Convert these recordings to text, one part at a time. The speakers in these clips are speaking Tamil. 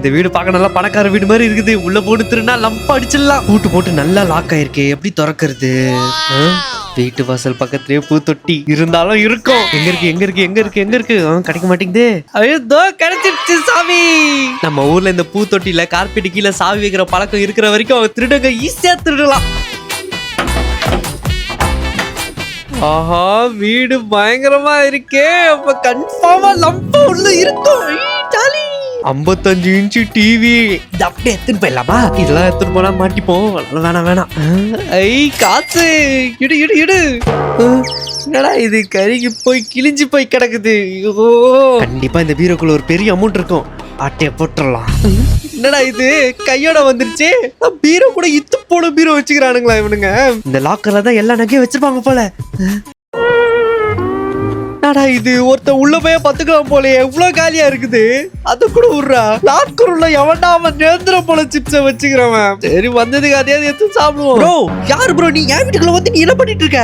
இந்த வீடு பார்க்க நல்லா பணக்கார வீடு மாதிரி இருக்குது. உள்ள போட்டு திருநா லம்ப அடிச்சிடலாம். பூட்டு போட்டு நல்லா லாக் ஆயிருக்கே. எப்படி திறக்கிறது? வீட்டு வாசல் பக்கத்துலயே பூத்தொட்டி இருந்தாலும் இருக்கும். எங்க இருக்கு எங்க இருக்கு எங்க இருக்கு எங்க இருக்கு? கிடைக்க மாட்டேங்குது. ஐயோ கிடைச்சிருச்சு சாமி. நம்ம ஊர்ல இந்த பூத்தொட்டில கார்பெட் கீழே சாவி வைக்கிற பழக்கம் இருக்கிற வரைக்கும் திருடங்க ஈஸியா திருடலாம். ஆஹா வீடு பயங்கரமா இருக்கே. அப்ப கன்ஃபார்மா லம்ப உள்ள இருக்கும். ஐம்பத்தஞ்சு இன்ச்சு டிவி இது அப்படியே எடுத்துன்னு போயிடலாமா? இதெல்லாம் எடுத்துட்டு போனா மாட்டிப்போம். அதெல்லாம் வேணாம் வேணாம். ஐ காசு. இடு இடு இடு. என்னடா இது? கருகி போய் கிழிஞ்சு போய் கிடக்குது. ஓ கண்டிப்பா இந்த பீரோக்குள்ள ஒரு பெரிய அமௌண்ட் இருக்கும். அட்டையை போட்டுடலாம். என்னடா இது? கையோட வந்துருச்சு. பீரோ கூட இத்து போன பீரோ வச்சுக்கிறானுங்களா இவனுங்க? இந்த லாக்கர்ல தான் எல்லா நகையும் வச்சிருப்பாங்க போல. என்னடா இது? ஒருத்த உள்ள போய் பத்துக்கலாம் போல எவ்வளவு காலியா இருக்குது. அது கூட விடுறா லாட்குருள்ள உள்ள எவன்டா அவன் நேந்திர போல சிப்ஸ வச்சுக்கிறவன்? சரி வந்ததுக்கு அதே எடுத்து சாப்பிடுவோம். யாரு ப்ரோ நீ என் வீட்டுக்குள்ள வந்து நீ என்ன பண்ணிட்டு இருக்க?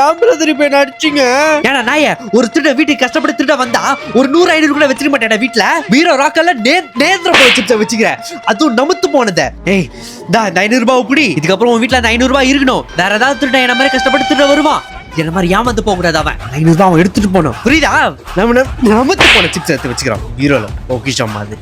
ஏன் பிரதர் இப்ப என்ன அடிச்சீங்க? ஏன்னா நாய ஒரு திருட வீட்டுக்கு கஷ்டப்பட்டு திருட வந்தா ஒரு நூறு ஐநூறு கூட வச்சிருக்க மாட்டேடா வீட்டுல பீரோ ராக்கல்ல நே நேந்திர போல சிப்ஸ வச்சுக்கிறேன் அதுவும் நமுத்து போனத. ஏய் இந்த ஐநூறு ரூபாய் குடி. இதுக்கப்புறம் உன் வீட்டுல அந்த ஐநூறு ரூபாய் இருக்கணும். வேற ஏதாவது திருட என்ன மாதிரி கஷ்டப்பட்டு திருட வருவான். என்ன மாதிரி ஏமாந்து போக கூடாது அவன். ஐநூறு ரூபாய் அவன் எடுத்துட்டு போனோம் புரியுதா? நம்ம நமுத்து போன சிப்ஸ் எடுத்து வச்சுக்கிறான் பீரோல பொக்கிஷம் மாதிரி